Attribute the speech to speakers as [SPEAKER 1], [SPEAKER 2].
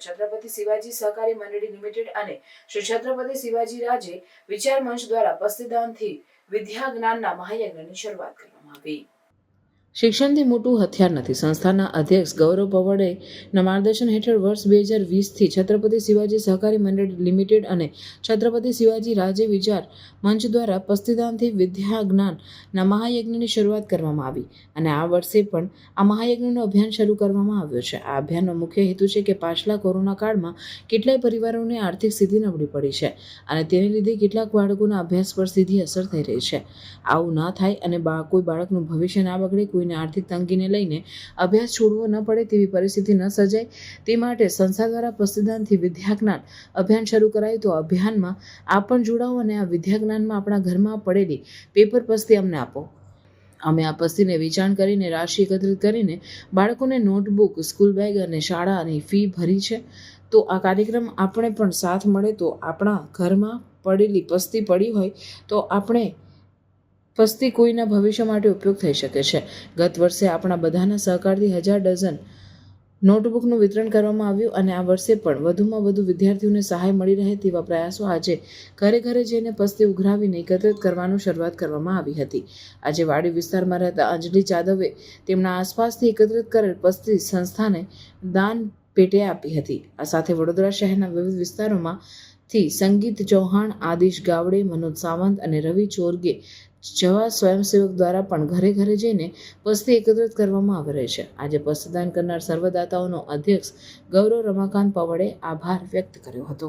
[SPEAKER 1] છત્રપતિ શિવાજી સહકારી મંડળી લિમિટેડ અને શ્રી છત્રપતિ શિવાજી રાજે વિચાર મંચ દ્વારા પસ્તીદાનથી વિદ્યા જ્ઞાનના મહાયજ્ઞની શરૂઆત કરવામાં આવી. શિક્ષણથી મોટું હથિયાર નથી. સંસ્થાના અધ્યક્ષ ગૌરવ પવડેના માર્ગદર્શન હેઠળ વર્ષ બે હજાર વીસથી છત્રપતિ શિવાજી સહકારી મંડળ લિમિટેડ અને છત્રપતિ શિવાજી રાજે વિચાર મંચ દ્વારા પસ્તીદાનથી વિદ્યા જ્ઞાનના મહાયજ્ઞની શરૂઆત કરવામાં આવી અને આ વર્ષે પણ આ મહાયજ્ઞનું અભિયાન શરૂ કરવામાં આવ્યું છે. આ અભિયાનનો મુખ્ય હેતુ છે કે પાછલા કોરોના કાળમાં કેટલાય પરિવારોને આર્થિક સ્થિતિ નબળી પડી છે અને તેને લીધે કેટલાક બાળકોના અભ્યાસ પર સીધી અસર થઈ રહી છે. આવું ના થાય અને કોઈ બાળકનું ભવિષ્ય ના બગડે કોઈને આર્થિક તંગીને લઈને અભ્યાસ છોડવો ન પડે તેવી પરિસ્થિતિ ન સર્જાય, તે માટે સંસ્થા દ્વારા પસ્તીદાનથી વિદ્યાજ્ઞાન અભિયાન શરૂ કરાયું. તો અભિયાનમાં આપ પણ જોડાઓ અને આ વિદ્યાજ્ઞાનમાં આપણા ઘરમાં પડેલી પેપર પસ્તી અમને આપો. અમે આ પસ્તીને વેચાણ કરીને રાશિ એકત્રિત કરીને બાળકોને નોટબુક, સ્કૂલ બેગ અને શાળાની ફી ભરી છે. તો આ કાર્યક્રમ આપણે પણ સાથ મળે તો આપણા ઘરમાં પડેલી પસ્તી પડી હોય તો આપણે પસ્તી કોઈના ભવિષ્ય માટે ઉપયોગ થઈ શકે છે. ગત વર્ષે આપણા બધાના સહકારથી હજાર ડઝન નોટબુકનું વિતરણ કરવામાં આવ્યું અને આ વર્ષે પણ વધુમાં વધુ વિદ્યાર્થીઓને સહાય મળી રહે તેવા પ્રયાસો આજે ઘરે ઘરે જઈને પસ્તી ઉઘરાવીને એકત્રિત કરવાનું શરૂઆત કરવામાં આવી હતી. આજે વાડી વિસ્તારમાં રહેતા અંજલિ જાદવે તેમના આસપાસથી એકત્રિત કરેલ પસ્તી સંસ્થાને દાન પેટે આપી હતી. આ સાથે વડોદરા શહેરના વિવિધ વિસ્તારોમાંથી સંગીત ચૌહાણ, આદિશ ગાવડે, મનોજ સાવંત અને રવિ ચોરગે જવા સ્વયંસેવક દ્વારા પણ ઘરે ઘરે જઈને પસ્તી એકત્રિત કરવામાં આવી રહી છે. આજે પસ્તદાન કરનાર સર્વદાતાઓનો અધ્યક્ષ ગૌરવ રમાકાંત પવડે આભાર વ્યક્ત કર્યો હતો.